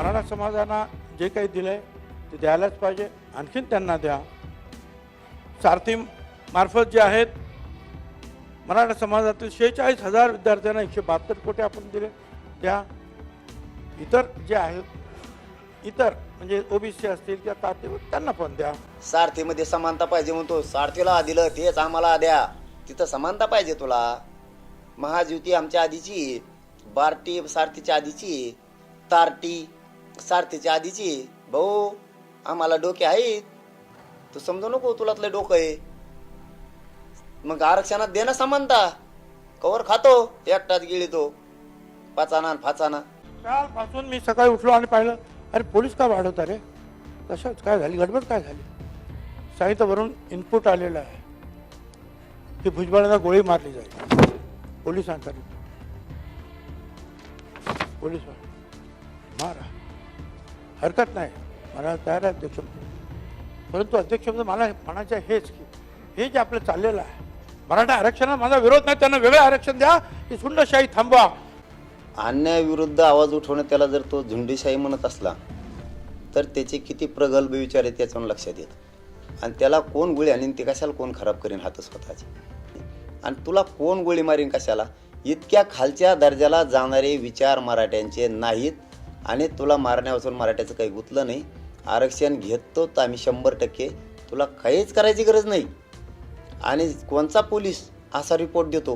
मराठा समाजाला जे काही दिलं आहे ते द्यायलाच पाहिजे. आणखीन त्यांना द्या. सारथी मार्फत जे आहेत मराठा समाजातील शेहेचाळीस हजार विद्यार्थ्यांना एकशे बहात्तर कोटी आपण दिले. द्या इतर जे आहेत इतर म्हणजे ओबीसी असतील किंवा ताते त्यांना पण द्या. सारथीमध्ये समानता पाहिजे म्हणतो. सारथीला दिलं तेच आम्हाला द्या. तिथं समानता पाहिजे तुला. महाज्युती आमच्या आधीची बार्टी सारथीच्या आधीची तारटी सारथीच्या आधीची भाऊ आम्हाला डोके आहेत. तू समजू नको तुलातलं डोकं आहे. मग आरक्षणात दे ना समानता. कवर खातो एकटाच गिळतो. पाचाना आणि फाचाना कालपासून मी सकाळी उठलो आणि पाहिलं अरे पोलीस का वाढवता रे? तसंच काय झाली? गडबड काय झाली? साहित्यावरून इनपुट आलेलं आहे. की भुजबळाला गोळी मारली जाईल. पोलिसांकडे पोलीस मारा. हरकत नाही. मला तयार आहे अध्यक्ष परंतु अध्यक्ष मला म्हणायचं हेच की हे जे आपलं चाललेलं आहे मराठा आरक्षणाला माझा विरोध नाही त्यांना वेगळं आरक्षण द्या की सुंडशाही थांबवा. अन्यायाविरुद्ध आवाज उठवणं त्याला जर तो झुंडीशाही म्हणत असला तर त्याचे किती प्रगल्भ विचार आहेत याच्यावर लक्षात येत. आणि त्याला कोण गोळी आणीन ते कशाला कोण खराब करीन हात स्वतःचे? आणि तुला कोण गोळी मारीन कशाला? इतक्या खालच्या दर्जाला जाणारे विचार मराठ्यांचे नाहीत. आणि तुला मारण्यापासून मराठ्याचं काही गुतलं नाही. आरक्षण घेतो तर आम्ही शंभर टक्के. तुला काहीच करायची गरज नाही. आणि कोणचा पोलीस असा रिपोर्ट देतो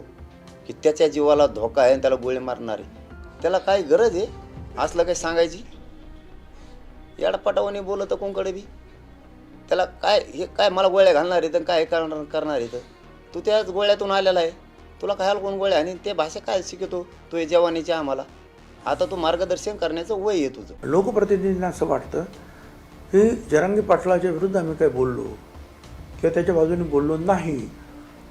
की त्याच्या जीवाला धोका आहे आणि त्याला गोळे मारणार आहे? त्याला काय गरज आहे? असलं काही सांगायची? याडपटावाने बोलत कोणकडे बी? त्याला काय हे काय मला गोळ्या घालणार आहे तर काय करणार करणार आहे तर तू त्याच गोळ्यातून आलेला आहे. तुला काय कोण गोळ्या? आणि ते भाषा काय शिकवतो? तू हे जवानीचे आम्हाला. आता तू मार्गदर्शन करण्याचं वय आहे तुझं. लोकप्रतिनिधींना असं वाटतं की जरांगी पाटलाच्या विरुद्ध आम्ही काही बोललो किंवा त्याच्या बाजूने बोललो नाही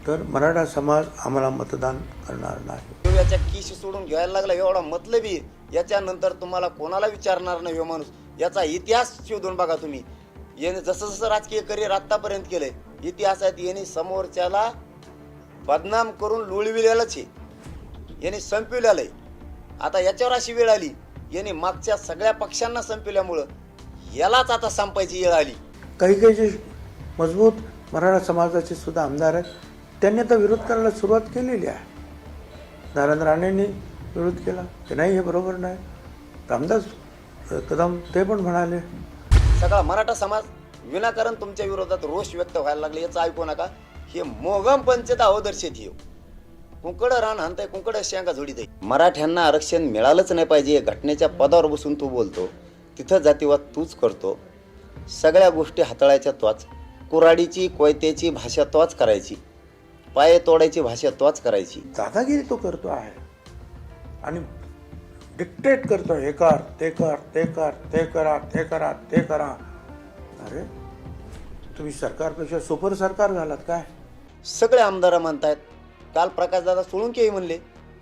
तर मराठा समाज आम्हाला मतदान करणार नाही. तो याच्या किशी सोडून घ्यायला लागला एवढा मतलबी याच्यानंतर तुम्हाला कोणाला विचारणार नाही हो माणूस? याचा इतिहास शोधून बघा तुम्ही. याने जसं जसं राजकीय करिअर आतापर्यंत केलंय इतिहासात यांनी समोरच्याला बदनाम करून लुळविलेलंच आहे. यांनी संपविलेलं आहे. आता याच्यावर अशी वेळ आली. यांनी मागच्या सगळ्या पक्षांना संपविल्यामुळं यालाच आता संपायची वेळ आली. काही काही जे मजबूत मराठा समाजाचे सुद्धा आमदार आहेत त्यांनी आता विरोध करायला सुरुवात केलेली आहे. नारायण राणेंनी विरोध केला. की नाही हे बरोबर नाही. रामदास कदम ते पण म्हणाले. सगळा मराठा समाज विनाकारण तुमच्या विरोधात रोष व्यक्त व्हायला लागले याचं ऐकू नका. हे मोगम पंचत अवदर्शित हे कुंकड रान हाणताय कुंकड शेंगा झोडीत आहे मराठ्यांना आरक्षण मिळालंच नाही पाहिजे घटनेच्या पदावर बसून तू बोलतो. तिथं जातीवाद तूच करतो. सगळ्या गोष्टी हाताळायच्या तोच. कुराडीची कोयत्याची भाषा तोच करायची. पाये तोडायची भाषा तोच करायची. दादागिरी तो करतो आहे. आणि डिक्टेट करतो हे कर ते कर ते कर ते करा ते करा ते करा. अरे तुम्ही सरकारपेक्षा सुपर सरकार झालात काय? सगळे आमदार म्हणतायत काल प्रकाशदादा सोळुंकेही म्हणले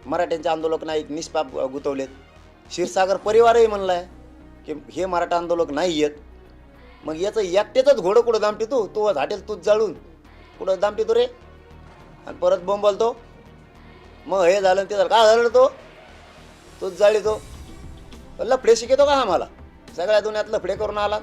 मराठ्यांचे आंदोलक नाही निष्पाप गुतवलेत. क्षीरसागर परिवारही म्हणलाय की हे मराठा आंदोलक नाही आहेत मग याचं एकट्याचंच घोडं कुठं दामटितो तो? झाटेल तूच जाळून. कुठं दामटितो रे? आणि परत बोंबलतो मग हे झालं ते झालं. काय झालं तो? तूच जाळीतो लफडे शिकतो का आम्हाला? सगळ्या दुनियात लफडे करून आला.